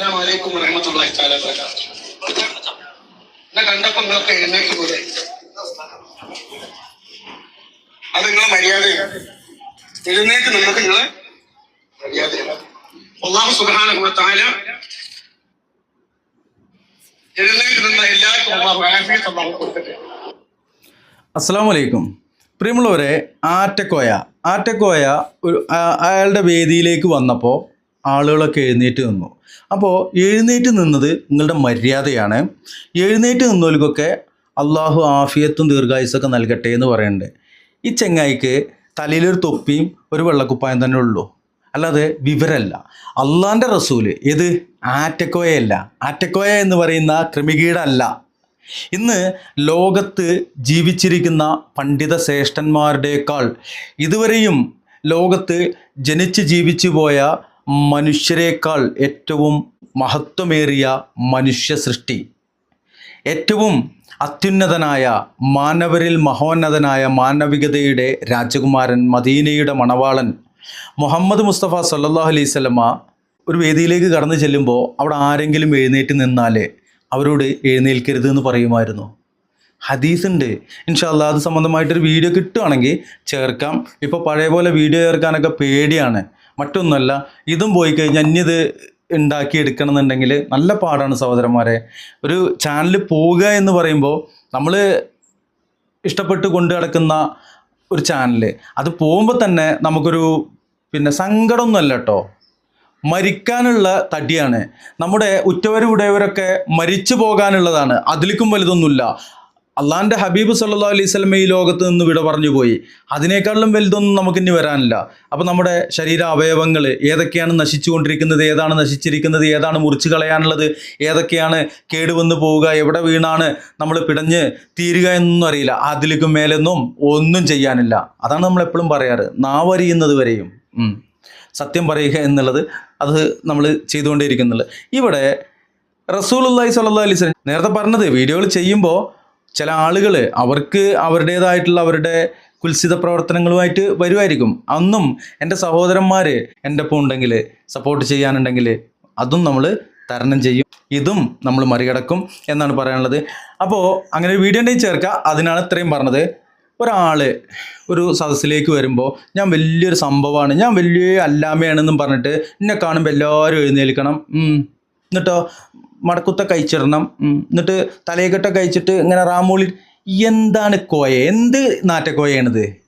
അസ്സലാമലൈക്കും വറഹ്മത്തുള്ളാഹി തആല. എന്നെ കണ്ടപ്പോ നിങ്ങളൊക്കെ എഴുന്നേറ്റ് പോലെ അത് നിങ്ങളെ മര്യാദയാണ്. എഴുന്നേറ്റ് നിങ്ങൾക്ക് നിങ്ങളെ മര്യാദയാണ്. അള്ളാഹു സുബ്ഹാനഹു വ തആല എഴുന്നേറ്റ് നിന്ന എല്ലാവർക്കും അള്ളാഹു പ്രിയമുള്ളവരെ ആറ്റക്കോയ. ആറ്റക്കോയ ഒരു അയാളുടെ വേദിയിലേക്ക് വന്നപ്പോൾ ആളുകളൊക്കെ എഴുന്നേറ്റ് നിന്നു. അപ്പോൾ എഴുന്നേറ്റ് നിന്നത് നിങ്ങളുടെ മര്യാദയാണ്. എഴുന്നേറ്റ് നിന്നവർക്കൊക്കെ അള്ളാഹു ആഫിയത്തും ദീർഘായുസൊക്കെ നൽകട്ടെ എന്ന് പറയുന്നുണ്ട് ഈ ചെങ്ങായിക്ക് തലയിലൊരു തൊപ്പിയും ഒരു വെള്ളക്കുപ്പായം തന്നെ ഉള്ളൂ. അല്ലാതെ വിവരമല്ല അള്ളാന്റെ റസൂൽ ഏത്? ആറ്റക്കോയയല്ല. ആറ്റക്കോയ എന്ന് പറയുന്ന ക്രിമികീടല്ല. ഇന്ന് ലോകത്ത് ജീവിച്ചിരിക്കുന്ന പണ്ഡിത ശ്രേഷ്ഠന്മാരുടേക്കാൾ ഇതുവരെയും ലോകത്ത് ജനിച്ച് ജീവിച്ചു പോയ മനുഷ്യരെക്കാൾ ഏറ്റവും മഹത്വമേറിയ മനുഷ്യ സൃഷ്ടി. ഏറ്റവും അത്യുന്നതനായ മാനവരിൽ മഹോന്നതനായ മാനവികതയുടെ രാജകുമാരൻ മദീനയുടെ മണവാളൻ മുഹമ്മദ് മുസ്തഫ സല്ലാഹു അലൈഹി ഒരു വേദിയിലേക്ക് കടന്നു ചെല്ലുമ്പോൾ അവിടെ ആരെങ്കിലും എഴുന്നേറ്റ് നിന്നാൽ അവരോട് എഴുന്നേൽക്കരുത് എന്ന് പറയുമായിരുന്നു. ഹദീസ് ഉണ്ട് ഇൻഷാല്ല അത് സംബന്ധമായിട്ടൊരു വീഡിയോ കിട്ടുവാണെങ്കിൽ ചേർക്കാം. ഇപ്പോൾ പഴയ പോലെ വീഡിയോ ചേർക്കാനൊക്കെ പേടിയാണ്. മറ്റൊന്നുമല്ല ഇതും പോയി കഴിഞ്ഞാൽ ഇനിയത് ഉണ്ടാക്കി എടുക്കണം എന്നുണ്ടെങ്കിൽ നല്ല പാടാണ് സഹോദരന്മാരെ. ഒരു ചാനൽ പോവുക എന്ന് പറയുമ്പോൾ നമ്മൾ ഇഷ്ടപ്പെട്ട് കൊണ്ടു നടക്കുന്ന ഒരു ചാനൽ അത് പോകുമ്പോൾ തന്നെ നമുക്കൊരു പിന്നെ സങ്കടമൊന്നുമല്ല കേട്ടോ. മരിക്കാനുള്ള തടിയാണ്. നമ്മുടെ ഉറ്റവരും ഉടയവരൊക്കെ മരിച്ചു പോകാനുള്ളതാണ്. അതിലേക്കും വലുതൊന്നുമില്ല. അള്ളാന്റെ ഹബീബ് സല്ലാ അലൈഹി സ്വലമ ഈ ലോകത്ത് നിന്ന് വിട പറഞ്ഞു പോയി. അതിനേക്കാളും വലുതൊന്നും നമുക്കിനി വരാനില്ല. അപ്പോൾ നമ്മുടെ ശരീര അവയവങ്ങൾ ഏതൊക്കെയാണ് നശിച്ചുകൊണ്ടിരിക്കുന്നത് ഏതാണ് നശിച്ചിരിക്കുന്നത് ഏതാണ് മുറിച്ച് കളയാനുള്ളത് ഏതൊക്കെയാണ് കേടുവന്ന് പോവുക എവിടെ വീണാണ് നമ്മൾ പിടഞ്ഞ് തീരുക എന്നൊന്നും അറിയില്ല. അതിലേക്കും മേലൊന്നും ഒന്നും ചെയ്യാനില്ല. അതാണ് നമ്മൾ എപ്പോഴും പറയാറ്. നാവരിയുന്നത് വരെയും. സത്യം പറയുക എന്നുള്ളത് അത് നമ്മൾ ചെയ്തുകൊണ്ടേയിരിക്കുന്നുള്ളത് ഇവിടെ റസൂലുള്ളാഹി അള്ളഹി അലൈഹി വസല്ലം നേരത്തെ പറഞ്ഞത് വീഡിയോകൾ ചെയ്യുമ്പോൾ ചില ആളുകൾ അവർക്ക് അവരുടേതായിട്ടുള്ള അവരുടെ കുൽസിത പ്രവർത്തനങ്ങളുമായിട്ട് വരുമായിരിക്കും. അന്നും എന്റെ സഹോദരന്മാർ എന്റെ ഒപ്പം ഉണ്ടെങ്കിൽ സപ്പോർട്ട് ചെയ്യാനുണ്ടെങ്കിൽ അതും നമ്മൾ തരണം ചെയ്യും. ഇതും നമ്മൾ മറികടക്കും എന്നാണ് പറയാനുള്ളത്. അപ്പോൾ അങ്ങനെ ഒരു വീഡിയോ ഉണ്ടെങ്കിൽ ചേർക്കുക അതിനാണ് ഇത്രയും പറഞ്ഞത്. ഒരാൾ ഒരു സദസ്സിലേക്ക് വരുമ്പോൾ ഞാൻ വലിയൊരു സംഭവമാണ്. ഞാൻ വലിയ അല്ലാമയാണെന്നും പറഞ്ഞിട്ട് എന്നെ കാണുമ്പോൾ എല്ലാവരും എഴുന്നേൽക്കണം. എന്നിട്ടോ മടക്കുത്ത കഴിച്ചിടണം. എന്നിട്ട് തലയെക്കെട്ട കഴിച്ചിട്ട് ഇങ്ങനെ റാമൂളി എന്താണ് കോയ? എന്ത് നാറ്റക്കോയാണിത്?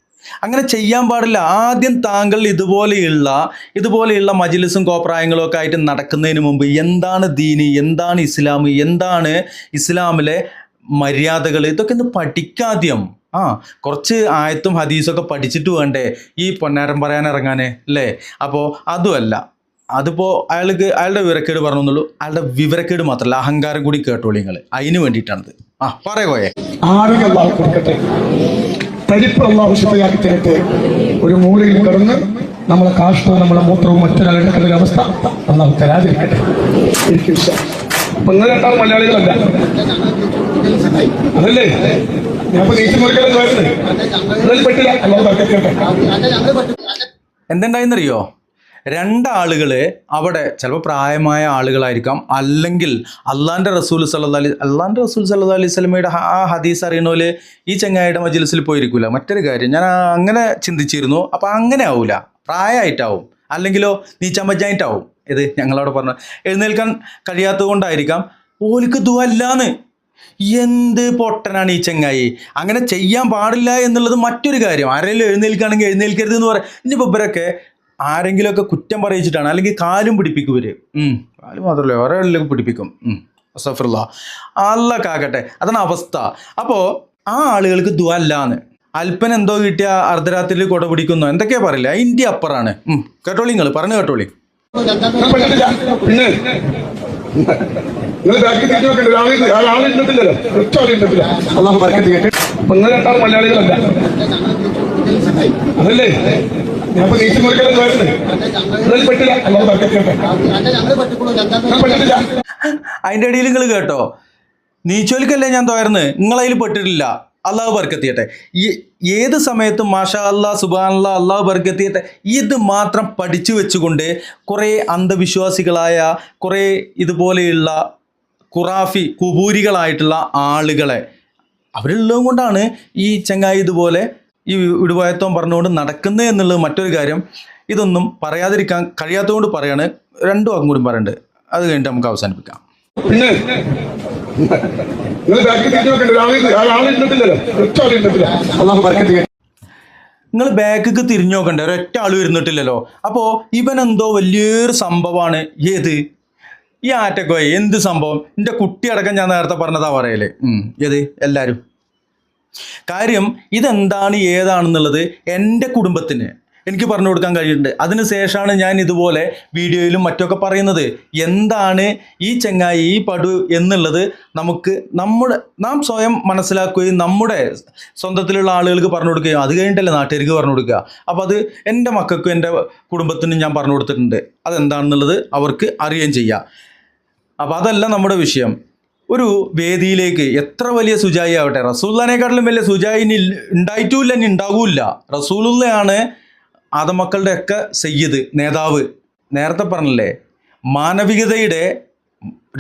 അങ്ങനെ ചെയ്യാൻ പാടില്ല. ആദ്യം താങ്കൾ ഇതുപോലെയുള്ള ഇതുപോലെയുള്ള മജിലിസും കോപ്രായങ്ങളും ഒക്കെ ആയിട്ട് നടക്കുന്നതിന് മുമ്പ് എന്താണ് ദീനി എന്താണ് ഇസ്ലാം എന്താണ് ഇസ്ലാമിലെ മര്യാദകൾ ഇതൊക്കെ ഒന്ന് പഠിക്കാദ്യം. ആ കുറച്ച് ആയത്തും ഹദീസൊക്കെ പഠിച്ചിട്ട് വേണ്ടേ? ഈ പൊന്നാരം പറയാൻ ഇറങ്ങാനേ അല്ലേ? അപ്പോൾ അതുമല്ല. അതിപ്പോൾ അയാൾക്ക് അയാളുടെ വിവരക്കേട് പറഞ്ഞെന്നുള്ളൂ. അയാളുടെ വിവരക്കേട് മാത്രമല്ല അഹങ്കാരം കൂടി കേട്ടോളി നിങ്ങൾ അതിന് വേണ്ടിയിട്ടാണത്. ആ പറയുകയെ ആരോഗ്യം അള്ളാഹു കൊടുക്കട്ടെ. തരിപ്പ് അള്ളാഹു ശുദ്ധയാക്കി തരട്ടെ. ഒരു മൂലയിൽ കിടന്ന് നമ്മളെ കാഷ്ടവും നമ്മളെ മൂത്രവും മറ്റൊരാളുടെ അവസ്ഥ അള്ളാഹു തരാതിരിക്കട്ടെ. എനിക്ക് വിശ്വാസം രണ്ടാൾ മലയാളികളല്ല. അതല്ലേ? ഞാൻ നീച്ചു വരുന്നത് അതിൽ പെട്ടില്ല. എന്തുണ്ടായെന്നറിയോ? രണ്ടാളുകൾ അവിടെ ചിലപ്പോൾ പ്രായമായ ആളുകളായിരിക്കാം. അല്ലെങ്കിൽ അള്ളാന്റെ റസൂൽ സല്ലാ അലി അള്ളാന്റെ റസൂൽ സല്ലാ അലൈഹി സ്വലമയുടെ ആ ഹദീസ് അറിയണോൽ ഈ ചങ്ങായിയുടെ മജിലിസിൽ പോയിരിക്കില്ല മറ്റൊരു കാര്യം ഞാൻ അങ്ങനെ ചിന്തിച്ചിരുന്നു. അപ്പോൾ അങ്ങനെ ആവില്ല പ്രായമായിട്ടാവും അല്ലെങ്കിലോ നീച്ചമ്പഞ്ചായിട്ടാവും ഇത് ഞങ്ങളവിടെ പറഞ്ഞു. എഴുന്നേൽക്കാൻ കഴിയാത്തത് കൊണ്ടായിരിക്കാം. ഓലിക്ക് ദുവല്ലാന്ന് എന്ത് പൊട്ടനാണ് ഈ ചങ്ങായി? അങ്ങനെ ചെയ്യാൻ പാടില്ല എന്നുള്ളത് മറ്റൊരു കാര്യം. ആരെങ്കിലും എഴുന്നേൽക്കുകയാണെങ്കിൽ എഴുന്നേൽക്കരുത് എന്ന് പറയാം ഇനിയിപ്പോൾ ഇവരൊക്കെ ആരെങ്കിലുമൊക്കെ കുറ്റം പറയിച്ചിട്ടാണ്. അല്ലെങ്കിൽ കാലും പിടിപ്പിക്കും ഇവർ കാലും മാത്രമല്ല ഒരാളിലേക്ക് പിടിപ്പിക്കും. അസഫറുള്ള അല്ല കാക്കട്ടെ. അതാണ് അവസ്ഥ. അപ്പോ ആ ആളുകൾക്ക് ദുവല്ലാന്ന് അല്പൻ എന്തോ കിട്ടിയ അർദ്ധരാത്രിയിൽ കൊട പിടിക്കുന്നു. എന്തൊക്കെയാ പറയില്ല ഇന്ത്യ അപ്പറാണ്. ഉം. കേട്ടോളി നിങ്ങൾ പറഞ്ഞു കേട്ടോളി. മലയാളികളല്ല. അതല്ലേ? പറ്റില്ല അതിന്റെ ഇടയിൽ നിങ്ങൾ കേട്ടോ. നീച്ചോലിക്കല്ലേ ഞാൻ തോർന്ന് നിങ്ങളതിൽ പെട്ടിട്ടില്ല. അള്ളാഹു ബർക്കത്തിയട്ടെ. ഏത് സമയത്തും മാഷാ അള്ളാഹ് സുബാൻ അള്ളാഹു ബർക്കത്തിയട്ടെ ഇത് മാത്രം പഠിച്ചു വെച്ചുകൊണ്ട് കുറേ അന്ധവിശ്വാസികളായ കുറേ ഇതുപോലെയുള്ള കുറാഫി കുബൂരികളായിട്ടുള്ള ആളുകളെ അവരുള്ളതും കൊണ്ടാണ് ഈ ചങ്ങായി ഇതുപോലെ ഈ വിടുവായത്വം പറഞ്ഞുകൊണ്ട് നടക്കുന്നത് എന്നുള്ളത് മറ്റൊരു കാര്യം. ഇതൊന്നും പറയാതിരിക്കാൻ കഴിയാത്തതുകൊണ്ട് പറയാണ്. രണ്ടു വാക്കും കൂടി പറയുന്നുണ്ട് അത് കഴിഞ്ഞിട്ട് നമുക്ക് അവസാനിപ്പിക്കാം. പിന്നെ നിങ്ങൾ ബാക്കിക്ക് തിരിഞ്ഞു നോക്കണ്ടേ? ഒരൊറ്റ ആൾ വരുന്നിട്ടില്ലല്ലോ അപ്പോൾ ഇവൻ എന്തോ വലിയൊരു സംഭവമാണ്. ഏത്? ഈ ആറ്റക്കോയ. എന്ത് സംഭവം? എന്റെ കുട്ടി അടക്കം ഞാൻ നേരത്തെ പറഞ്ഞതാ പറയല്ലേ ഉം, ഏത്? എല്ലാവരും കാര്യം ഇതെന്താണ് ഏതാണെന്നുള്ളത് എന്റെ കുടുംബത്തിന് എനിക്ക് പറഞ്ഞു കൊടുക്കാൻ കഴിയുന്നുണ്ട്. അതിന് ശേഷമാണ് ഞാൻ ഇതുപോലെ വീഡിയോയിലും മറ്റൊക്കെ പറയുന്നത്. എന്താണ് ഈ ചെങ്ങായി ഈ പടു എന്നുള്ളത് നമുക്ക് നമ്മുടെ നാം സ്വയം മനസ്സിലാക്കുകയും നമ്മുടെ സ്വന്തത്തിലുള്ള ആളുകൾക്ക് പറഞ്ഞു കൊടുക്കുകയും അത് കഴിഞ്ഞിട്ടല്ലേ നാട്ടുകാർക്ക് പറഞ്ഞു കൊടുക്കുക. അപ്പോൾ അത് എന്റെ മക്കൾക്കും എന്റെ കുടുംബത്തിനും ഞാൻ പറഞ്ഞു കൊടുത്തിട്ടുണ്ട്. അതെന്താണെന്നുള്ളത് അവർക്ക് അറിയുകയും ചെയ്യാം. അപ്പോൾ അതല്ല നമ്മുടെ വിഷയം. ഒരു വേദിയിലേക്ക് എത്ര വലിയ സുജായി ആവട്ടെ. റസൂല്ലാനേക്കാട്ടിലും വലിയ സുജായി ഇനി ഉണ്ടായിട്ടുമില്ല ഇനി ഉണ്ടാകൂല്ല റസൂലുള്ളയാണ് ആദമക്കളുടെയൊക്കെ സയ്യിദ് നേതാവ്. നേരത്തെ പറഞ്ഞല്ലേ മാനവികതയുടെ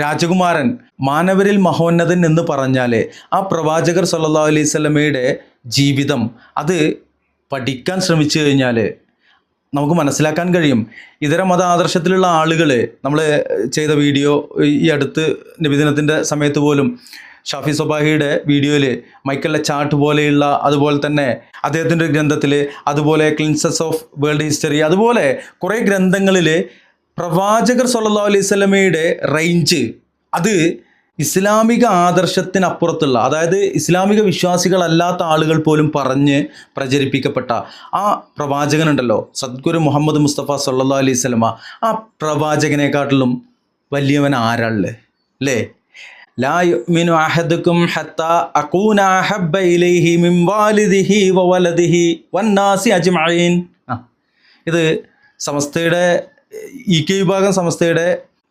രാജകുമാരൻ മാനവരിൽ മഹോന്നതൻ എന്ന് പറഞ്ഞാൽ ആ പ്രവാചകർ സല്ലാ അലൈഹി സ്വലമയുടെ ജീവിതം അത് പഠിക്കാൻ ശ്രമിച്ചു കഴിഞ്ഞാൽ നമുക്ക് മനസ്സിലാക്കാൻ കഴിയും. ഇതര മത ആദർശത്തിലുള്ള ആളുകൾ നമ്മൾ ചെയ്ത വീഡിയോ ഈ അടുത്ത് നബിദിനത്തിന്റെ സമയത്ത് പോലും ഷാഫി സൊബാഹിയുടെ വീഡിയോയിൽ മൈക്കലിലെ ചാർട്ട് പോലെയുള്ള അതുപോലെ തന്നെ അദ്ദേഹത്തിന്റെ ഗ്രന്ഥത്തിൽ അതുപോലെ ക്ലിൻസസ് ഓഫ് വേൾഡ് ഹിസ്റ്ററി അതുപോലെ കുറേ ഗ്രന്ഥങ്ങളിൽ പ്രവാചകർ സല്ലാ അലൈഹി റേഞ്ച് അത് ഇസ്ലാമിക ആദർശത്തിനപ്പുറത്തുള്ള അതായത് ഇസ്ലാമിക വിശ്വാസികളല്ലാത്ത ആളുകൾ പോലും പറഞ്ഞ് പ്രചരിപ്പിക്കപ്പെട്ട ആ പ്രവാചകനുണ്ടല്ലോ സദ്ഗുരു മുഹമ്മദ് മുസ്തഫ സല്ലാ അലൈഹി സ്വലമ ആ പ്രവാചകനെക്കാട്ടിലും വലിയവൻ ആരാൾ അല്ലേ ലാ യുമിനു ഇലൈഹി വാലിദിഹി വവലദിഹി വന്നാസി അജ്മഈൻ. ഇത് സമസ്തയുടെ ഇ കെ വിഭാഗം സമസ്തയുടെ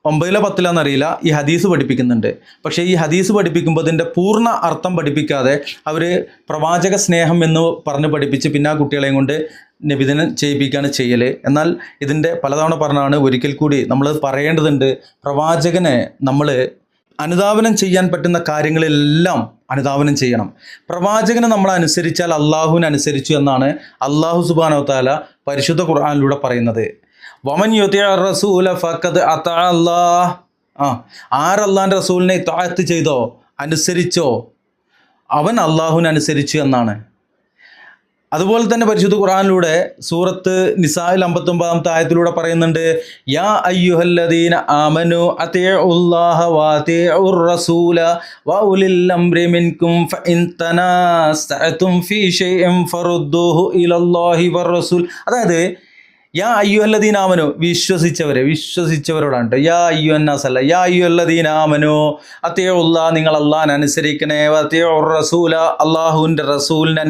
ഒമ്പതിലോ പത്തിലോ എന്നറിയില്ല ഈ ഹദീസ് പഠിപ്പിക്കുന്നുണ്ട്. പക്ഷേ ഈ ഹദീസ് പഠിപ്പിക്കുമ്പോൾ അതിന്റെ പൂർണ അർത്ഥം പഠിപ്പിക്കാതെ അവർ പ്രവാചക സ്നേഹം എന്ന് പറഞ്ഞ് പഠിപ്പിച്ച് പിന്നെ ആ കുട്ടികളെയും കൊണ്ട് നിബിധനം ചെയ്യിപ്പിക്കുകയാണ് ചെയ്യൽ എന്നാൽ ഇതിന്റെ പലതവണ പറഞ്ഞാണ് ഒരിക്കൽ കൂടി നമ്മൾ പറയേണ്ടതുണ്ട് പ്രവാചകനെ നമ്മൾ അനുധാവനം ചെയ്യാൻ പറ്റുന്ന കാര്യങ്ങളെല്ലാം അനുധാവനം ചെയ്യണം. പ്രവാചകനെ നമ്മൾ അനുസരിച്ചാൽ അള്ളാഹുവിനെ അനുസരിച്ചു എന്നാണ് അള്ളാഹു സുബാനോ താല പരിശുദ്ധ ഖുർആാനിലൂടെ പറയുന്നത്. വമൻ റസൂല ഫഖദ് അതാ അല്ലാഹ്. ആ ആരല്ലാന്റെ റസൂലിനെ താഴത്ത് ചെയ്തോ? അനുസരിച്ചോ? അവൻ അള്ളാഹുവിനെ അനുസരിച്ചു എന്നാണ്. അതുപോലെ തന്നെ പരിശുദ്ധ ഖുറാനിലൂടെ സൂറത്ത് നിസായിൽ അമ്പത്തൊമ്പതാമത്തെ ആയത്തിലൂടെ പറയുന്നുണ്ട് യാ അയ്യുഹല്ലദീന ആമനു അത്തിഉല്ലാഹ ഉർ റസൂല വഉലിൽ അംരി മിൻകും ഫഇൻ തനാസഅതും ഫീ ഷൈഇൻ ഫറുദ്ദൂഹു ഇലല്ലാഹി വർ റസൂൽ. അതായത് യാ അയ്യുഹല്ലദീന ആമനു. വിശ്വസിച്ചവരെ വിശ്വസിച്ചവരോടാണ് യാ യാ അയ്യുഹന്നാസ് അല്ല യാ അയ്യുഹല്ലദീന ആമനു. ഉള്ള നിങ്ങൾ അള്ളാഹിനെ അനുസരിക്കണേ. അത്യോ റസൂല അള്ളാഹുവിന്റെ റസൂലിനെ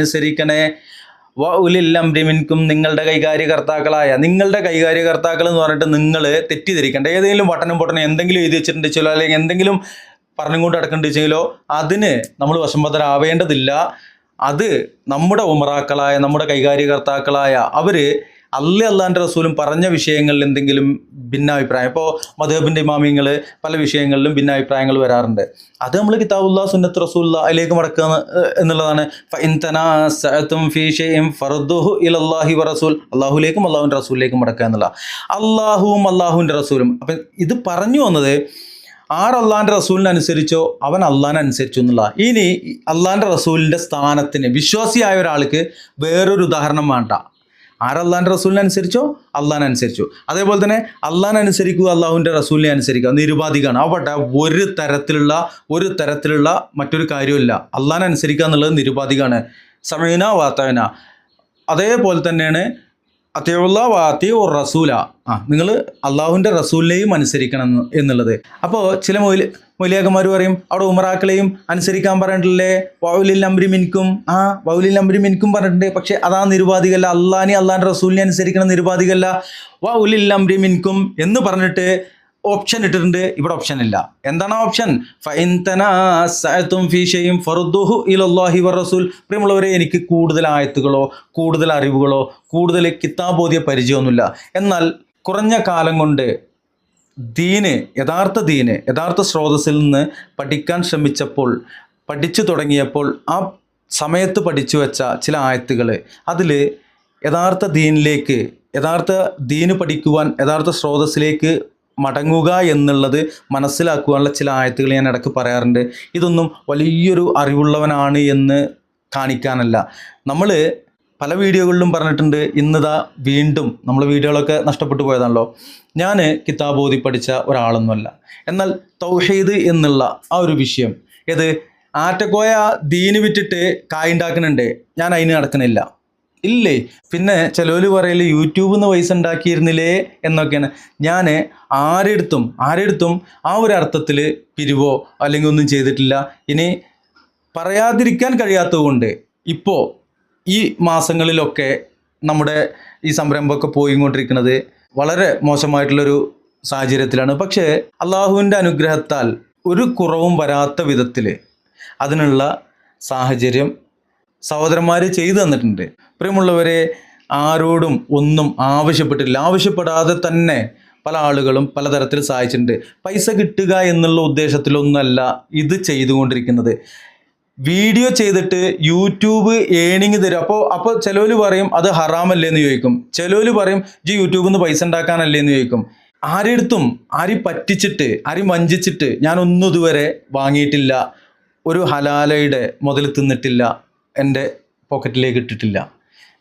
വ ഉലില്ലം അംരി മിൻകും നിങ്ങളുടെ കൈകാര്യകർത്താക്കളായ. നിങ്ങളുടെ കൈകാര്യകർത്താക്കൾ എന്ന് പറഞ്ഞിട്ട് നിങ്ങൾ തെറ്റിദ്ധരിക്കേണ്ട. ഏതെങ്കിലും വട്ടനും പൊട്ടനും എന്തെങ്കിലും എഴുതി വെച്ചിട്ടുണ്ട് വെച്ചിട്ടുണ്ടെച്ചോ അല്ലെങ്കിൽ എന്തെങ്കിലും പറഞ്ഞുകൊണ്ട് നടക്കണ്ടെച്ചെങ്കിലോ അതിന് നമ്മൾ വശംബദ്ധരാവേണ്ടതില്ല അത് നമ്മുടെ ഉമറാക്കളായ നമ്മുടെ കൈകാര്യകർത്താക്കളായ അവർ അല്ല അള്ളാന്റെ റസൂലും പറഞ്ഞ വിഷയങ്ങളിൽ എന്തെങ്കിലും ഭിന്നാഭിപ്രായം. ഇപ്പോൾ മധുബിന്റെ ഇമാമിങ്ങൾ പല വിഷയങ്ങളിലും ഭിന്നാഭിപ്രായങ്ങൾ വരാറുണ്ട്. അത് നമ്മൾ കിതാബുല്ല സുന്നത്ത് റസൂല്ല അതിലേക്ക് മടക്കുക എന്ന് എന്നുള്ളതാണ്. ഇലല്ലാഹി വറസൂൽ അള്ളാഹുലേക്കും അള്ളാഹുവിന്റെ റസൂലിലേക്കും മടക്കുക എന്നുള്ള. അള്ളാഹുവും അള്ളാഹുവിന്റെ റസൂലും. അപ്പം ഇത് പറഞ്ഞു വന്നത് ആർ അള്ളാന്റെ റസൂലിനനുസരിച്ചോ അവൻ അള്ളാഹിനെ അനുസരിച്ചു എന്നുള്ള. ഇനി അള്ളാന്റെ റസൂലിന്റെ സ്ഥാനത്തിന് വിശ്വാസിയായ ഒരാൾക്ക് വേറൊരു ഉദാഹരണം വേണ്ട. ആരല്ലാന്റെ റസൂലിനെ അനുസരിച്ചോ? അതേപോലെ തന്നെ അള്ളാഹിനെ അനുസരിക്കുക അള്ളാഹുവിന്റെ റസൂലിനെ അനുസരിക്കുക. നിരുപാധികമാണ്. അവിടെ ഒരു തരത്തിലുള്ള ഒരു തരത്തിലുള്ള മറ്റൊരു കാര്യമില്ല അള്ളാഹിനെ അനുസരിക്കുക എന്നുള്ളത് നിരുപാധികമാണ്. സമീന വാത്തവന അതേപോലെ തന്നെയാണ് അത്യുള്ള വാത്തി ഓർ റസൂല. ആ നിങ്ങൾ അള്ളാഹുവിന്റെ റസൂലിനെയും അനുസരിക്കണം എന്നുള്ളത്. അപ്പോൾ ചില മൊലി മൊലിയാക്കന്മാർ പറയും അവിടെ ഉമറാക്കളെയും അനുസരിക്കാൻ പറഞ്ഞിട്ടില്ലേ? വൗലിൽ അംരി മിൻക്കും ആ വൗലിൽ അംരി മിൻക്കും പറഞ്ഞിട്ടുണ്ട്. പക്ഷേ അതാ നിരുപാധികല്ല. അള്ളാഹിനെ അള്ളാൻ റസൂലിനെ അനുസരിക്കണം നിരുപാധികല്ല. വൗലിൽ അംരി മിൻക്കും എന്ന് പറഞ്ഞിട്ട് ഓപ്ഷൻ ഇട്ടിട്ടുണ്ട്. ഇവിടെ ഓപ്ഷൻ ഇല്ല. എന്താണ് ഓപ്ഷൻ ഫൈൻ തനാസഅതും ഫീ ഷൈഇൻ ഫറുദ്ദുഹു ഇലല്ലാഹി വറസൂൽ. പ്രിയമുള്ളവരെ എനിക്ക് കൂടുതൽ ആയത്തുകളോ കൂടുതൽ അറിവുകളോ കൂടുതൽ കിതാബോധ്യ പരിചയമൊന്നുമില്ല. എന്നാൽ കുറഞ്ഞ കാലം കൊണ്ട് ദീന് യഥാർത്ഥ ദീന് യഥാർത്ഥ സ്രോതസ്സിൽ നിന്ന് പഠിക്കാൻ ശ്രമിച്ചപ്പോൾ പഠിച്ചു തുടങ്ങിയപ്പോൾ ആ സമയത്ത് പഠിച്ചു വെച്ച ചില ആയത്തുകൾ. അതിൽ യഥാർത്ഥ ദീനിലേക്ക് യഥാർത്ഥ ദീന് പഠിക്കുവാൻ യഥാർത്ഥ സ്രോതസ്സിലേക്ക് മടങ്ങുക എന്നുള്ളത് മനസ്സിലാക്കുവാനുള്ള ചില ആയത്തുകൾ ഞാൻ ഇടയ്ക്ക് പറയാറുണ്ട്. ഇതൊന്നും വലിയൊരു അറിവുള്ളവനാണ് എന്ന് കാണിക്കാനല്ല. നമ്മൾ പല വീഡിയോകളിലും പറഞ്ഞിട്ടുണ്ട് ഇന്നിതാ വീണ്ടും നമ്മൾ വീഡിയോകളൊക്കെ നഷ്ടപ്പെട്ടു പോയതാണല്ലോ. ഞാൻ കിതാബോധി പഠിച്ച ഒരാളൊന്നുമല്ല. എന്നാൽ തൗഹീദ് എന്നുള്ള ആ ഒരു വിഷയം ഏത്? ആറ്റക്കോയ ദീന് വിറ്റിട്ട് കായുണ്ടാക്കുന്നുണ്ട് ഞാൻ അതിന് നടക്കണില്ല. ഇല്ലേ? പിന്നെ ചിലവർ പറയൽ യൂട്യൂബിൽ നിന്ന് പൈസ ഉണ്ടാക്കിയിരുന്നില്ലേ എന്നൊക്കെയാണ്. ഞാൻ ആരെടുത്തും ആരെടുത്തും ആ ഒരു അർത്ഥത്തിൽ പിരിവോ അല്ലെങ്കിൽ ഒന്നും ചെയ്തിട്ടില്ല. ഇനി പറയാതിരിക്കാൻ കഴിയാത്തതുകൊണ്ട് ഇപ്പോൾ ഈ മാസങ്ങളിലൊക്കെ നമ്മുടെ ഈ സംരംഭമൊക്കെ പോയിക്കൊണ്ടിരിക്കുന്നത് വളരെ മോശമായിട്ടുള്ളൊരു സാഹചര്യത്തിലാണ്. പക്ഷേ അള്ളാഹുവിന്റെ അനുഗ്രഹത്താൽ ഒരു കുറവും വരാത്ത വിധത്തിൽ അതിനുള്ള സാഹചര്യം സഹോദരന്മാർ ചെയ്തു തന്നിട്ടുണ്ട്. പ്രിയമുള്ളവരെ ആരോടും ഒന്നും ആവശ്യപ്പെട്ടിട്ടില്ല. ആവശ്യപ്പെടാതെ തന്നെ പല ആളുകളും പലതരത്തിൽ സഹായിച്ചിട്ടുണ്ട്. പൈസ കിട്ടുക എന്നുള്ള ഉദ്ദേശത്തിലൊന്നല്ല ഇത് ചെയ്തുകൊണ്ടിരിക്കുന്നത്. വീഡിയോ ചെയ്തിട്ട് യൂട്യൂബ് ഏണിങ് തരും. അപ്പോൾ അപ്പോൾ ചിലവർ പറയും അത് ഹറാമല്ലേ? എന്ന് ചോദിക്കും. ചിലവർ പറയും ജി യൂട്യൂബിൽ നിന്ന് പൈസ ഉണ്ടാക്കാനല്ലേ? എന്ന് ചോദിക്കും. ആരെടുത്തും ആരും പറ്റിച്ചിട്ട് ആരും വഞ്ചിച്ചിട്ട് ഞാനൊന്നും ഇതുവരെ വാങ്ങിയിട്ടില്ല. ഒരു ഹലാലയുടെ മുതൽ തിന്നിട്ടില്ല. എന്റെ പോക്കറ്റിലേക്ക് ഇട്ടിട്ടില്ല.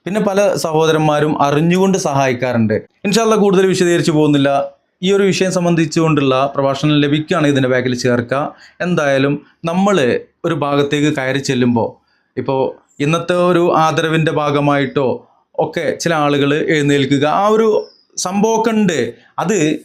പിന്നെ പല സഹോദരന്മാരും അറിഞ്ഞുകൊണ്ട് സഹായിക്കാറുണ്ട്. ഇൻഷാല്ല കൂടുതൽ വിശദീകരിച്ച് പോകുന്നില്ല. ഈ ഒരു വിഷയം സംബന്ധിച്ചുകൊണ്ടുള്ള പ്രഭാഷണം ലഭിക്കുകയാണെങ്കിൽ ഇതിന്റെ ബാക്കിൽ ചേർക്കുക എന്തായാലും നമ്മൾ ഒരു ഭാഗത്തേക്ക് കയറി ചെല്ലുമ്പോൾ ഇപ്പോൾ ഇന്നത്തെ ഒരു ആദരവിന്റെ ഭാഗമായിട്ടോ ഒക്കെ ചില ആളുകൾ എഴുന്നേൽക്കുക. ആ ഒരു സംഭവമൊക്കെ ഉണ്ട്. അത്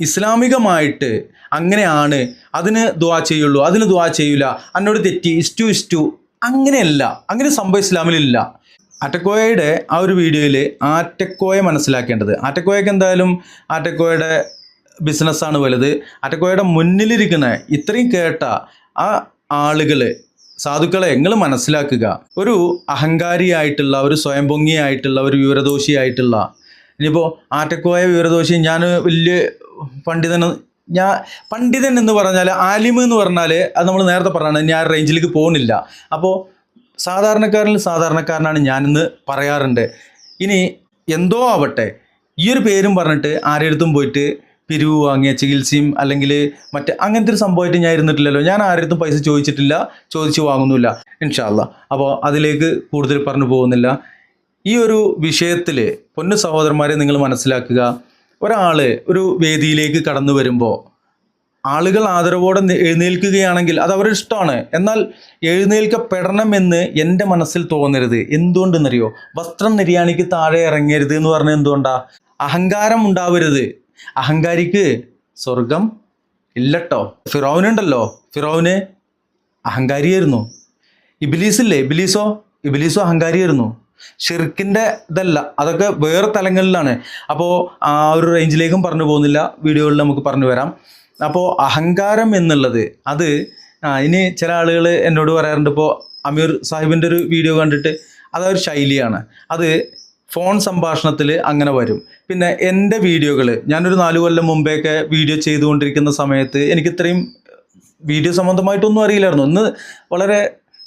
ഇസ്ലാമികമായിട്ട് അങ്ങനെയാണ്. അതിന് ദ്വാ ചെയ്യുള്ളൂ. അതിന് ദ്വാ ചെയ്യൂല. എന്നോട് തെറ്റി. ഇസ്റ്റു ഇസ്റ്റു അങ്ങനെയല്ല. അങ്ങനെ സംഭവം ഇസ്ലാമിലില്ല. ആറ്റക്കോയയുടെ ആ ഒരു വീഡിയോയിൽ ആറ്റക്കോയ മനസ്സിലാക്കേണ്ടത്. ആറ്റക്കോയക്ക് എന്തായാലും ആറ്റക്കോയയുടെ ബിസിനസ്സാണ് വലുത്. ആറ്റക്കോയയുടെ മുന്നിലിരിക്കുന്ന ഇത്രയും കേട്ട ആ ആളുകൾ സാധുക്കളെ നിങ്ങൾ മനസ്സിലാക്കുക. ഒരു അഹങ്കാരിയായിട്ടുള്ള ഒരു സ്വയം പൊങ്ങിയായിട്ടുള്ള ഒരു വിവരദോഷിയായിട്ടുള്ള ഇനിയിപ്പോൾ ആറ്റക്കോയ വിവരദോഷി ഞാൻ വലിയ പണ്ഡിതൻ ഞാൻ പണ്ഡിതൻ എന്ന് പറഞ്ഞാൽ ആലിമ് എന്ന് പറഞ്ഞാൽ അത് നമ്മൾ നേരത്തെ പറഞ്ഞാണ് ഞാൻ റേഞ്ചിലേക്ക് പോകുന്നില്ല അപ്പോൾ സാധാരണക്കാരിൽ സാധാരണക്കാരനാണ് ഞാനിന്ന് പറയാറുണ്ട്. ഇനി എന്തോ ആവട്ടെ ഈ ഒരു പേരും പറഞ്ഞിട്ട് ആരെടുത്തും പോയിട്ട് പിരിവ് വാങ്ങിയ ചികിത്സയും അല്ലെങ്കിൽ മറ്റ് അങ്ങനത്തെ ഒരു സംഭവമായിട്ട് ഞാൻ ഇരുന്നിട്ടില്ലല്ലോ. ഞാൻ ആരുടെ പൈസ ചോദിച്ചിട്ടില്ല ചോദിച്ചു വാങ്ങുന്നില്ല ഇൻഷാല്ല അപ്പോൾ അതിലേക്ക് കൂടുതൽ പറഞ്ഞു പോകുന്നില്ല. ഈ ഒരു വിഷയത്തിൽ പൊന്നു സഹോദരന്മാരെ നിങ്ങൾ മനസ്സിലാക്കുക. ഒരാൾ ഒരു വേദിയിലേക്ക് കടന്നു വരുമ്പോൾ ആളുകൾ ആദരവോടെ എഴുന്നേൽക്കുകയാണെങ്കിൽ അത് അവരുടെ ഇഷ്ടമാണ്. എന്നാൽ എഴുന്നേൽക്കപ്പെടണമെന്ന് എന്റെ മനസ്സിൽ തോന്നരുത്. എന്തുകൊണ്ടെന്നറിയോ? വസ്ത്രം നിര്യാണിക്ക് താഴെ ഇറങ്ങരുത് എന്ന് പറഞ്ഞാൽ എന്തുകൊണ്ടാ? അഹങ്കാരം ഉണ്ടാവരുത്. അഹങ്കാരിക്ക് സ്വർഗം ഇല്ലട്ടോ. ഫിറോവിനുണ്ടല്ലോ. ഫിറോവിന് അഹങ്കാരിയായിരുന്നു. ഇബിലീസ് ഇല്ലേ ഇബിലീസോ? ഇബിലീസോ അഹങ്കാരിയായിരുന്നു. ഷിർക്കിന്റെ ഇതല്ല. അതൊക്കെ വേറെ തലങ്ങളിലാണ്. അപ്പോൾ ആ ഒരു റേഞ്ചിലേക്കും പറഞ്ഞു പോകുന്നില്ല. വീഡിയോയിൽ നമുക്ക് പറഞ്ഞു വരാം. അപ്പോൾ അഹങ്കാരം എന്നുള്ളത് അത് ഇനി ചില ആളുകൾ എന്നോട് പറയാറുണ്ട്. ഇപ്പോൾ അമീർ സാഹിബിന്റെ ഒരു വീഡിയോ കണ്ടിട്ട് അതൊരു ശൈലിയാണ്. അത് ഫോൺ സംഭാഷണത്തിൽ അങ്ങനെ വരും. പിന്നെ എന്റെ വീഡിയോകൾ ഞാനൊരു നാല് കൊല്ലം മുമ്പേയൊക്കെ വീഡിയോ ചെയ്തുകൊണ്ടിരിക്കുന്ന സമയത്ത് എനിക്ക് ഇത്രയും വീഡിയോ സംബന്ധമായിട്ടൊന്നും അറിയില്ലായിരുന്നു. ഇന്ന് വളരെ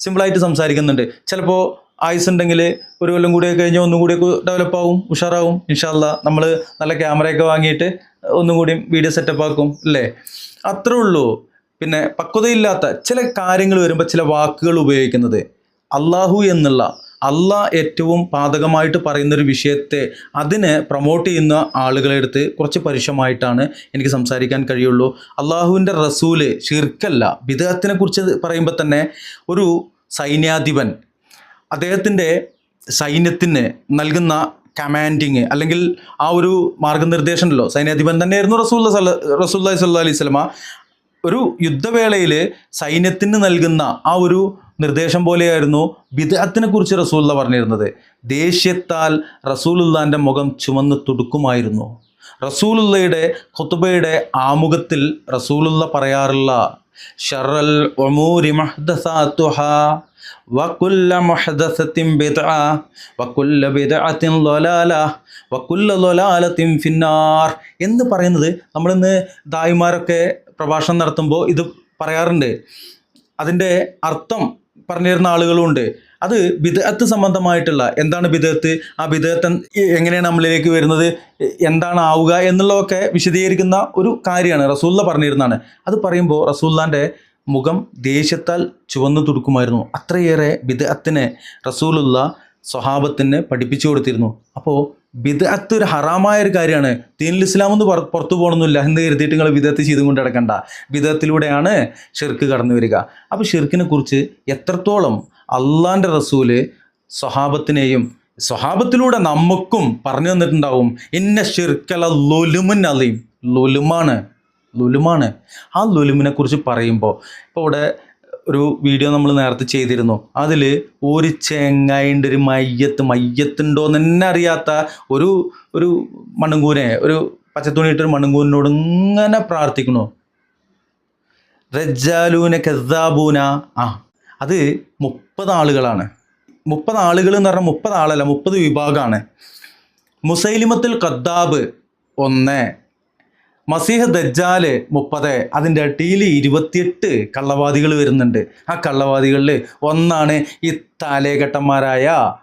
സിമ്പിളായിട്ട് സംസാരിക്കുന്നുണ്ട്. ചിലപ്പോൾ ആയുസ് ഉണ്ടെങ്കിൽ ഒരു കൊല്ലം കൂടിയൊക്കെ കഴിഞ്ഞാൽ ഒന്നും കൂടിയൊക്കെ ഡെവലപ്പ് ആവും ഉഷാറാവും. ഇൻഷാല്ല നമ്മൾ നല്ല ക്യാമറയൊക്കെ വാങ്ങിയിട്ട് ഒന്നും കൂടിയും വീഡിയോ സെറ്റപ്പ് ആക്കും അല്ലേ? അത്രേ ഉള്ളൂ. പിന്നെ പക്വതയില്ലാത്ത ചില കാര്യങ്ങൾ വരുമ്പോൾ ചില വാക്കുകൾ ഉപയോഗിക്കുന്നത് അള്ളാഹു എന്നുള്ള അള്ളാഹ് ഏറ്റവും പാതകമായിട്ട് പറയുന്നൊരു വിഷയത്തെ അതിനെ പ്രൊമോട്ട് ചെയ്യുന്ന ആളുകളെ അടുത്ത് കുറച്ച് പരുഷമായിട്ടാണ് എനിക്ക് സംസാരിക്കാൻ കഴിയുള്ളൂ. അള്ളാഹുവിന്റെ റസൂൽ ഷിർക്കല്ല വിദേഹത്തിനെ കുറിച്ച് പറയുമ്പോൾ തന്നെ ഒരു സൈന്യാധിപൻ അദ്ദേഹത്തിന്റെ സൈന്യത്തിന് നൽകുന്ന കമാൻഡിങ് അല്ലെങ്കിൽ ആ ഒരു മാർഗനിർദ്ദേശം ഉണ്ടല്ലോ. സൈന്യാധിപൻ തന്നെയായിരുന്നു റസൂല്ല സല്ല റസൂല്ലായി അലൈവലമ അലൈഹി ഒരു യുദ്ധവേളയിൽ സൈന്യത്തിന് നൽകുന്ന ആ ഒരു നിർദ്ദേശം പോലെയായിരുന്നു ബിദഅത്തിനെ കുറിച്ച് റസൂല്ല പറഞ്ഞിരുന്നത്. ദേഷ്യത്താൽ റസൂലുല്ലാന്റെ മുഖം ചുമന്ന് തുടുക്കുമായിരുന്നു. റസൂലുള്ളയുടെ ഖുത്തുബയുടെ ആമുഖത്തിൽ റസൂലുള്ള പറയാറുള്ള ഷറൽ ഒമൂരി ഫിന്നാർ എന്ന് പറയുന്നത് നമ്മളിന്ന് ദായിമാരൊക്കെ പ്രഭാഷണം നടത്തുമ്പോൾ ഇത് പറയാറുണ്ട്. അതിന്റെ അർത്ഥം പറഞ്ഞു ആളുകളുണ്ട് അത് വിദഗത്ത് സംബന്ധമായിട്ടുള്ള എന്താണ് വിദഗത്ത് ആ വിദഗത്ത് എങ്ങനെയാണ് നമ്മളിലേക്ക് വരുന്നത്? എന്താണ് ആവുക എന്നുള്ളതൊക്കെ വിശദീകരിക്കുന്ന ഒരു കാര്യമാണ് റസൂല്ല പറഞ്ഞിരുന്നതാണ്. അത് പറയുമ്പോൾ റസൂല്ലാന്റെ മുഖം ദേഷ്യത്താൽ ചുവന്നു തുടുക്കുമായിരുന്നു. അത്രയേറെ വിദഗത്തിനെ റസൂലുള്ള സ്വഹാബത്തിനെ പഠിപ്പിച്ചു കൊടുത്തിരുന്നു. അപ്പോൾ ബിദഅത്ത് ഒരു ഹറാമായ ഒരു കാര്യമാണ്. ദീനുൽ ഇസ്ലാം എന്ന് പുറ- പുറത്തു പോകണമെന്നില്ല എന്ന് കരുതിയിട്ട് നിങ്ങൾ ബിദഅത്ത് ചെയ്തും കൊണ്ട് നടക്കണ്ട. ബിദഅത്തിലൂടെയാണ് ഷിർക്ക് കടന്നു വരിക. അപ്പോൾ ഷിർക്കിനെ കുറിച്ച് എത്രത്തോളം അള്ളാന്റെ റസൂൽ സ്വഹാബത്തിനെയും സ്വഹാബത്തിലൂടെ നമുക്കും പറഞ്ഞു തന്നിട്ടുണ്ടാവും. ഇന്ന ഷിർക്കല ലുലുമുൻ അലീം. ലുലുമാണ്. ലുലുമാണ്. ആ ലുലുമിനെ കുറിച്ച് പറയുമ്പോൾ ഇപ്പോൾ ഇവിടെ ഒരു വീഡിയോ നമ്മൾ നേരത്തെ ചെയ്തിരുന്നു. അതിൽ ഒരു ചെങ്ങായിന്റെ ഒരു മയ്യത്ത് മയ്യത്തുണ്ടോ എന്ന് തന്നെ അറിയാത്ത ഒരു ഒരു മണ്ണുങ്കൂനെ ഒരു പച്ചത്തുണിയിട്ടൊരു മണ്ണുങ്കൂനോട് ഇങ്ങനെ പ്രാർത്ഥിക്കണോ റജ്ജാലൂന കെസാബൂന ആ അത് മുപ്പത് ആളുകളാണ്. മുപ്പത് ആളുകൾ എന്ന് പറഞ്ഞാൽ മുപ്പത് ആളല്ല മുപ്പത് വിഭാഗമാണ്. മുസൈലിമത്തുൽ കദ്ദാബ് ഒന്ന് മസീഹ് ദജ്ജാൽ മുപ്പത് അതിന്റെ അടിയിൽ ഇരുപത്തിയെട്ട് കള്ളവാദികൾ വരുന്നുണ്ട്. ആ കള്ളവാദികളിൽ ഒന്നാണ് ഈ താലേഘട്ടന്മാരായ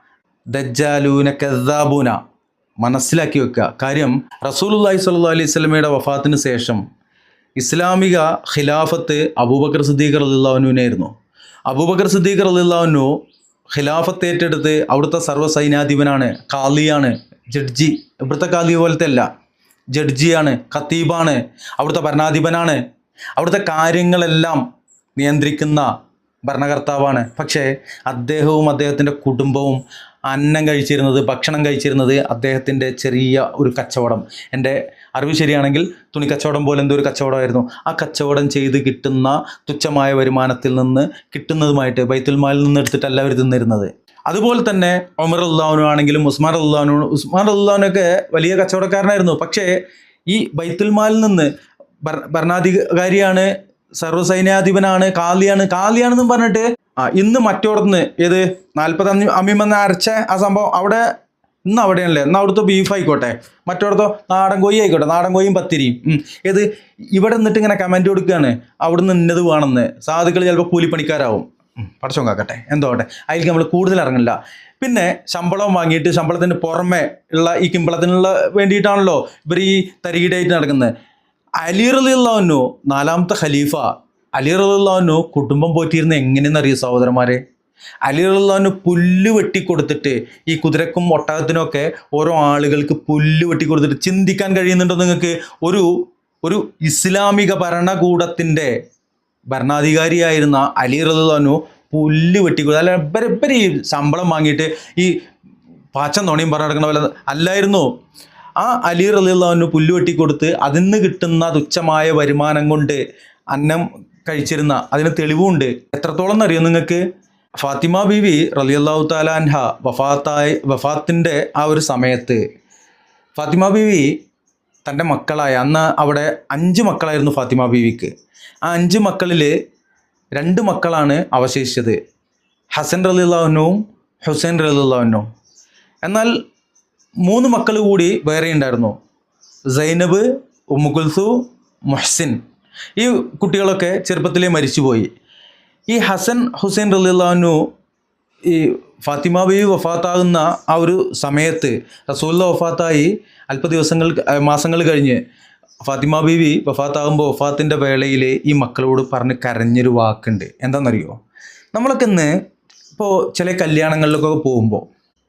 ദജ്ജാലൂന കസാബൂന മനസ്സിലാക്കി വെക്കുക. കാര്യം റസൂലുല്ലാഹി സ്വല്ലല്ലാഹി അലൈഹി സ്വലമയുടെ വഫാത്തിന് ശേഷം ഇസ്ലാമിക ഖിലാഫത്ത് അബൂബക്കർ സിദ്ദീഖ് റളിയല്ലാഹുവിനായിരുന്നു അബൂബക്കർ സിദ്ദീഖ് റളിയല്ലാഹുവിനു ഖിലാഫത്ത് ഏറ്റെടുത്ത് അവിടുത്തെ സർവ കാലിയാണ് ജഡ്ജി. ഇവിടുത്തെ കാലി പോലത്തെ അല്ല. ജഡ്ജിയാണ് ഖത്തീബാണ് അവിടുത്തെ ഭരണാധിപനാണ്. അവിടുത്തെ കാര്യങ്ങളെല്ലാം നിയന്ത്രിക്കുന്ന ഭരണകർത്താവാണ്. പക്ഷേ അദ്ദേഹവും അദ്ദേഹത്തിന്റെ കുടുംബവും അന്നം കഴിച്ചിരുന്നത് ഭക്ഷണം കഴിച്ചിരുന്നത് അദ്ദേഹത്തിന്റെ ചെറിയ ഒരു കച്ചവടം. എന്റെ അറിവ് ശരിയാണെങ്കിൽ തുണി കച്ചവടം പോലെ എന്തോ ഒരു കച്ചവടമായിരുന്നു. ആ കച്ചവടം ചെയ്ത് കിട്ടുന്ന തുച്ഛമായ വരുമാനത്തിൽ നിന്ന് കിട്ടുന്നതുമായിട്ട് ബൈത്തുൽമാലിൽ നിന്ന് എടുത്തിട്ടല്ല അവർ തിന്നിരുന്നത്. അതുപോലെ തന്നെ ഒമർ അള്ളാഹുനു ആണെങ്കിലും ഉസ്മാൻ അള്ളാഹുനു ഉസ്മാൻ അള്ളാഹുനൊക്കെ വലിയ കച്ചവടക്കാരനായിരുന്നു. പക്ഷേ ഈ ബൈത്തുൽമാലിൽ നിന്ന് ഭര- ഭരണാധികാരിയാണ് സർവസൈന്യാധിപനാണ് കാലിയാണ് കാലിയാണെന്നും പറഞ്ഞിട്ട് ആ ഇന്ന് മറ്റോടത്തുനിന്ന് ഏത്? നാൽപ്പത് അമ്മി അമ്മിമെന്ന് അരച്ച ആ സംഭവം അവിടെ ഇന്ന് അവിടെയാണല്ലേ? എന്നാൽ അവിടുത്തെ ബീഫ് ആയിക്കോട്ടെ മറ്റോടത്തോ നാടൻ കോഴി ആയിക്കോട്ടെ നാടൻ കോഴിയും പത്തിരിയും. ഏത്? ഇവിടെ നിന്നിട്ട് ഇങ്ങനെ കമന്റ് കൊടുക്കുകയാണ്. അവിടുന്ന് ഇന്നത് വേണമെന്ന്. സാധുക്കൾ ചിലപ്പോൾ കൂലിപ്പണിക്കാരാവും. പടച്ചോൻ കാക്കട്ടെ. എന്തോ ആട്ടെ അതിലേക്ക് നമ്മൾ കൂടുതൽ ഇറങ്ങില്ല പിന്നെ ശമ്പളം വാങ്ങിയിട്ട് ശമ്പളത്തിന് പുറമെ ഉള്ള ഈ കിമ്പളത്തിനുള്ള വേണ്ടിയിട്ടാണല്ലോ ഇവർ ഈ തരികിടായിട്ട് നടക്കുന്നത് അലി റലിള്ളാഹുനു നാലാമത്തെ ഖലീഫ. അലി റലിള്ളാഹുനു കുടുംബം പോറ്റിയിരുന്ന എങ്ങനെയെന്ന് അറിയും സഹോദരന്മാരെ? അലി റലിള്ളാഹുനു പുല്ല് വെട്ടിക്കൊടുത്തിട്ട് ഈ കുതിരക്കും ഒട്ടകത്തിനും ഒക്കെ ഓരോ ആളുകൾക്ക് പുല്ല് വെട്ടിക്കൊടുത്തിട്ട് ചിന്തിക്കാൻ കഴിയുന്നുണ്ടോ നിങ്ങൾക്ക്? ഒരു ഒരു ഇസ്ലാമിക ഭരണകൂടത്തിന്റെ ഭരണാധികാരിയായിരുന്ന അലി റദ്ദാനു പുല്ല് വെട്ടിക്കൊടുത്തു. അല്ല ഇവരെ ഈ ശമ്പളം വാങ്ങിയിട്ട് ഈ പാച്ച തോണിയും പറഞ്ഞു നടക്കുന്ന പോലെ അല്ലായിരുന്നു. ആ അലി റദ്ദാനു പുല്ല് വെട്ടിക്കൊടുത്ത് അതിൽ നിന്ന് കിട്ടുന്ന തുച്ഛമായ വരുമാനം കൊണ്ട് അന്നം കഴിച്ചിരുന്ന അതിന് തെളിവുണ്ട്. എത്രത്തോളം എന്നറിയോ നിങ്ങൾക്ക്? ഫാത്തിമ ബീവി റലിയല്ലാഹു താലാൻഹ വഫാത്തായി വഫാത്തിന്റെ ആ ഒരു സമയത്ത്. ഫാത്തിമ ബീവി തന്റെ മക്കളായ അന്ന് അവിടെ അഞ്ച് മക്കളായിരുന്നു ഫാത്തിമ ബീവിക്ക്. ആ അഞ്ച് മക്കളിൽ രണ്ട് മക്കളാണ് അവശേഷിച്ചത്. ഹസൻ റലിള്ളാഹുനും ഹുസൈൻ റലിള്ളാഹുനും എന്നാൽ മൂന്ന് മക്കൾ കൂടി വേറെ ഉണ്ടായിരുന്നു. സൈനബ് ഉമ്മുകുൽസു മുഹ്സിൻ. ഈ കുട്ടികളൊക്കെ ചെറുപ്പത്തിലേ മരിച്ചുപോയി. ഈ ഹസൻ ഹുസൈൻ റലിള്ളാഹുനു ഈ ഫാത്തിമ ബീവി വഫാത്താകുന്ന ആ ഒരു സമയത്ത് റസൂല്ല വഫാത്തായി അല്പ ദിവസങ്ങൾ മാസങ്ങൾ കഴിഞ്ഞ് ഫാത്തിമ ബീവി വഫാത്താകുമ്പോൾ വഫാത്തിന്റെ വേളയിൽ ഈ മക്കളോട് പറഞ്ഞ് കരഞ്ഞൊരു വാക്കുണ്ട്. എന്താണെന്നറിയോ നമ്മളൊക്കെ ഇന്ന് ഇപ്പോൾ ചില കല്യാണങ്ങളിലൊക്കെ പോകുമ്പോൾ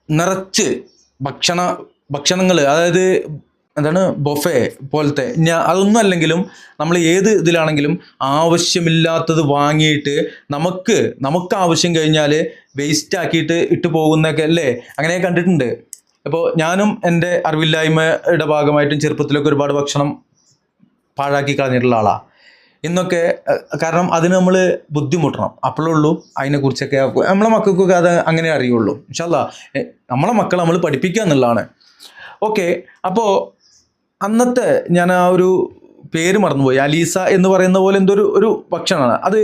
നിറച്ച് ഭക്ഷണ ഭക്ഷണങ്ങൾ അതായത് എന്താണ്? ബൊഫെ പോലത്തെ ഞാൻ അതൊന്നും അല്ലെങ്കിലും നമ്മൾ ഏത് ഇതിലാണെങ്കിലും ആവശ്യമില്ലാത്തത് വാങ്ങിയിട്ട് നമുക്ക് നമുക്ക് ആവശ്യം കഴിഞ്ഞാൽ വേസ്റ്റ് ആക്കിയിട്ട് ഇട്ട് പോകുന്നൊക്കെ അല്ലേ? അങ്ങനെ കണ്ടിട്ടുണ്ട്. അപ്പോൾ ഞാനും എന്റെ അറിവില്ലായ്മയുടെ ഭാഗമായിട്ടും ചെറുപ്പത്തിലൊക്കെ ഒരുപാട് ഭക്ഷണം പാഴാക്കി കളഞ്ഞിട്ടുള്ള ആളാണ് ഇന്നൊക്കെ കാരണം അതിന് നമ്മൾ ബുദ്ധിമുട്ടണം. അപ്പോഴുള്ളൂ അതിനെക്കുറിച്ചൊക്കെ നമ്മളെ മക്കൾക്കൊക്കെ അത് അങ്ങനെ അറിയുള്ളൂ. ഇൻഷല്ല നമ്മളെ മക്കളെ നമ്മൾ പഠിപ്പിക്കുക എന്നുള്ളതാണ്. ഓക്കെ അപ്പോൾ അന്നത്തെ ഞാൻ ആ ഒരു പേര് മറന്നുപോയി. അലീസ എന്ന് പറയുന്ന പോലെ എന്തോ ഒരു ഒരു ഭക്ഷണമാണ് അത്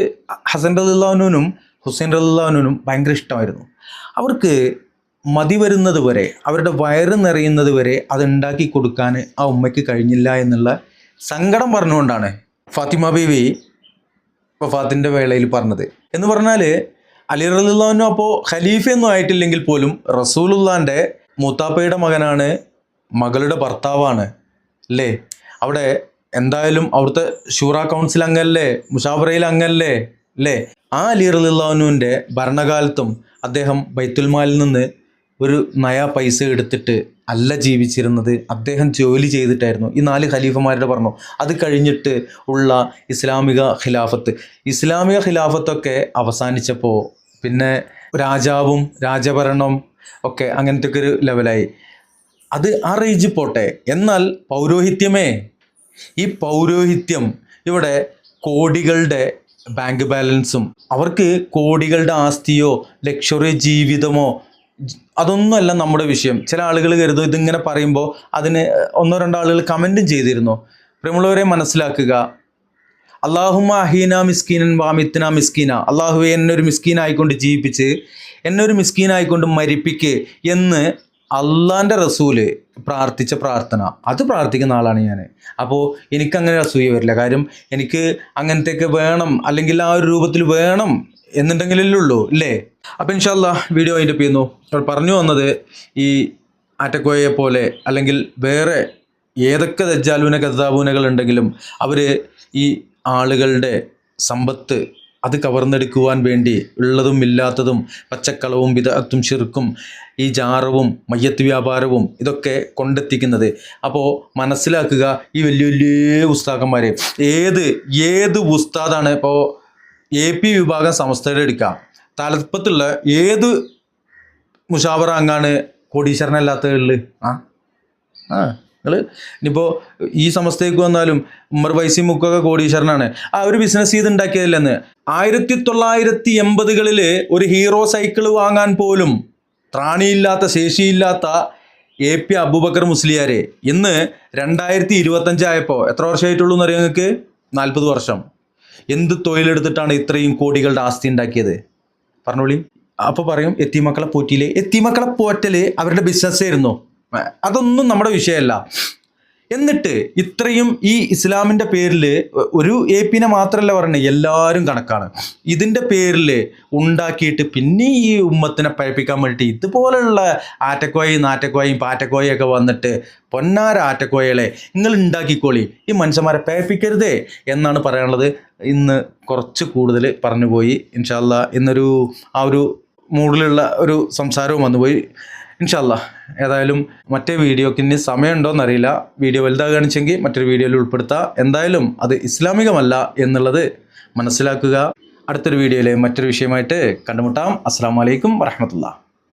ഹസൻ റദുല്ലാനുനും ഹുസൈൻ റദുല്ലാനുനും ഭയങ്കര ഇഷ്ടമായിരുന്നു. അവർക്ക് മതി വരുന്നത് വരെ അവരുടെ വയറ് നിറയുന്നത് വരെ അത് ഉണ്ടാക്കി കൊടുക്കാൻ ആ ഉമ്മയ്ക്ക് കഴിഞ്ഞില്ല എന്നുള്ള സങ്കടം പറഞ്ഞുകൊണ്ടാണ് ഫാത്തിമ ബീവി വഫാത്തിന്റെ വേളയിൽ പറഞ്ഞത്. എന്ന് പറഞ്ഞാൽ അലി റലിള്ളാനും അപ്പോൾ ഖലീഫയൊന്നും ആയിട്ടില്ലെങ്കിൽ പോലും റസൂലുള്ളാന്റെ മൂത്താപ്പയുടെ മകനാണ് മകളുടെ ഭർത്താവാണ് അല്ലേ അവിടെ എന്തായാലും അവിടുത്തെ ഷൂറ കൗൺസിൽ അംഗല്ലേ? മുഷാബറയിൽ അംഗല്ലേ? അല്ലേ ആ അലി റലിള്ളാനുവിന്റെ ഭരണകാലത്തും അദ്ദേഹം ബൈത്തുൽമാലിൽ നിന്ന് ഒരു നയ പൈസ എടുത്തിട്ട് അല്ല ജീവിച്ചിരുന്നത് അദ്ദേഹം ജോലി ചെയ്തിട്ടായിരുന്നു. ഈ നാല് ഖലീഫമാരുടെ പറഞ്ഞു. അത് കഴിഞ്ഞിട്ട് ഉള്ള ഇസ്ലാമിക ഖിലാഫത്ത്. ഇസ്ലാമിക ഖിലാഫത്തൊക്കെ അവസാനിച്ചപ്പോൾ പിന്നെ രാജാവും രാജഭരണം ഒക്കെ അങ്ങനത്തെ ഒരു ലെവലായി അത് ആ റേഞ്ച് പോട്ടെ എന്നാൽ പൗരോഹിത്യമേ ഈ പൗരോഹിത്യം ഇവിടെ കോടികളുടെ ബാങ്ക് ബാലൻസും അവർക്ക് കോടികളുടെ ആസ്തിയോ ലക്ഷറി ജീവിതമോ അതൊന്നുമല്ല നമ്മുടെ വിഷയം. ചില ആളുകൾ കരുതും ഇതിങ്ങനെ പറയുമ്പോൾ അതിന് ഒന്നോ രണ്ടോ ആളുകൾ കമന്റും ചെയ്തിരുന്നു. പ്രിയമുള്ളവരെ മനസ്സിലാക്കുക അള്ളാഹുമ അഹീന മിസ്കീനൻ വാമിത്തിന മിസ്കീന. അള്ളാഹുവെ എന്നെ ഒരു മിസ്കീനായിക്കൊണ്ട് ജീവിപ്പിച്ച് എന്നെ ഒരു മിസ്കീനായിക്കൊണ്ട് മരിപ്പിക്ക് എന്ന് അള്ളാന്റെ റസൂൽ പ്രാർത്ഥിച്ച പ്രാർത്ഥന. അത് പ്രാർത്ഥിക്കുന്ന ആളാണ് ഞാൻ അപ്പോൾ എനിക്കങ്ങനെ അസൂയ വരില്ല. കാര്യം എനിക്ക് അങ്ങനത്തെയൊക്കെ വേണം അല്ലെങ്കിൽ ആ ഒരു രൂപത്തിൽ വേണം എന്നുണ്ടെങ്കിലല്ലേ ഉള്ളൂ അല്ലേ? അപ്പം ഇൻഷാല്ല വീഡിയോ അതിന്റെ ചെയ്യുന്നു അപ്പോൾ പറഞ്ഞു വന്നത് ഈ ആറ്റക്കോയെ പോലെ അല്ലെങ്കിൽ വേറെ ഏതൊക്കെ ദജ്ജാലൂന കഥാബൂനകൾ ഉണ്ടെങ്കിലും അവർ ഈ ആളുകളുടെ സമ്പത്ത് അത് കവർന്നെടുക്കുവാൻ വേണ്ടി ഉള്ളതും ഇല്ലാത്തതും പച്ചക്കളവും വിദഗ്ധത്തും ചെറുക്കും ഈ ജാറവും മയ്യത്ത് വ്യാപാരവും ഇതൊക്കെ കൊണ്ടെത്തിക്കുന്നത്. അപ്പോൾ മനസ്സിലാക്കുക ഈ വലിയ വലിയ ഉസ്താക്കന്മാർ ഏത് ഏത് ഉസ്താദാണ് ഇപ്പോൾ എ പി വിഭാഗം സമസ്തയുടെ എടുക്കുക തലപ്പത്തുള്ള ഏത് മുഷാവറ അങ്ങാണ് കോടീശ്വരനല്ലാത്തകളിൽ ആ ആ. നിങ്ങൾ ഇനിയിപ്പോൾ ഈ സമസ്തയ്ക്ക് വന്നാലും ഉമ്മർ വൈസി മുക്കൊക്കെ കോടീശ്വരനാണ്. ആ ഒരു ബിസിനസ് ചെയ്ത് ഉണ്ടാക്കിയതില്ലെന്ന് ആയിരത്തി തൊള്ളായിരത്തി എൺപതുകളിൽ ഒരു ഹീറോ സൈക്കിൾ വാങ്ങാൻ പോലും ത്രാണിയില്ലാത്ത ശേഷിയില്ലാത്ത എ പി അബൂബക്കർ മുസ്ലിയാരെ ഇന്ന് രണ്ടായിരത്തി ഇരുപത്തഞ്ചായപ്പോൾ എത്ര വർഷമായിട്ടുള്ളൂ എന്നറിയാം നിങ്ങൾക്ക്? നാൽപ്പത് വർഷം. എന്ത് തൊഴിലെടുത്തിട്ടാണ് ഇത്രയും കോടികളുടെ ആസ്തി ഉണ്ടാക്കിയത് പറഞ്ഞോളി. അപ്പോൾ പറയും എത്തിമക്കളെ പോറ്റിയില്ലേ എത്തിമക്കളെ പോറ്റൽ അവരുടെ ബിസിനസ് ആയിരുന്നു. അതൊന്നും നമ്മുടെ വിഷയമല്ല. എന്നിട്ട് ഇത്രയും ഈ ഇസ്ലാമിന്റെ പേരിൽ ഒരു എ പിനെ മാത്രമല്ല പറയുന്നത് എല്ലാവരും കണക്കാണ്. ഇതിന്റെ പേരിൽ ഉണ്ടാക്കിയിട്ട് പിന്നെ ഈ ഉമ്മത്തിനെ പഴപ്പിക്കാൻ വേണ്ടിയിട്ട് ഇതുപോലെയുള്ള ആറ്റക്കോയും നാറ്റക്കോയും പാറ്റക്കോയൊക്കെ വന്നിട്ട് പൊന്നാര ആറ്റക്കോയകളെ നിങ്ങൾ ഉണ്ടാക്കിക്കോളി ഈ മനുഷ്യന്മാരെ പഴപ്പിക്കരുതേ എന്നാണ് പറയാനുള്ളത്. ഇന്ന് കുറച്ച് കൂടുതൽ പറഞ്ഞു പോയി ഇൻഷാല്ല ഇന്നൊരു ആ ഒരു മൂഡിലുള്ള ഒരു സംസാരവും വന്നുപോയി. ഇൻഷാല്ല ഏതായാലും മറ്റേ വീഡിയോക്ക് ഇനി സമയമുണ്ടോയെന്നറിയില്ല വീഡിയോ വലുതാകാണിച്ചെങ്കിൽ മറ്റൊരു വീഡിയോയിൽ ഉൾപ്പെടുത്താം. എന്തായാലും അത് ഇസ്ലാമികമല്ല എന്നുള്ളത് മനസ്സിലാക്കുക. അടുത്തൊരു വീഡിയോയിൽ മറ്റൊരു വിഷയമായിട്ട് കണ്ടുമുട്ടാം. അസ്സാം വലൈക്കും വരഹമത്തുള്ള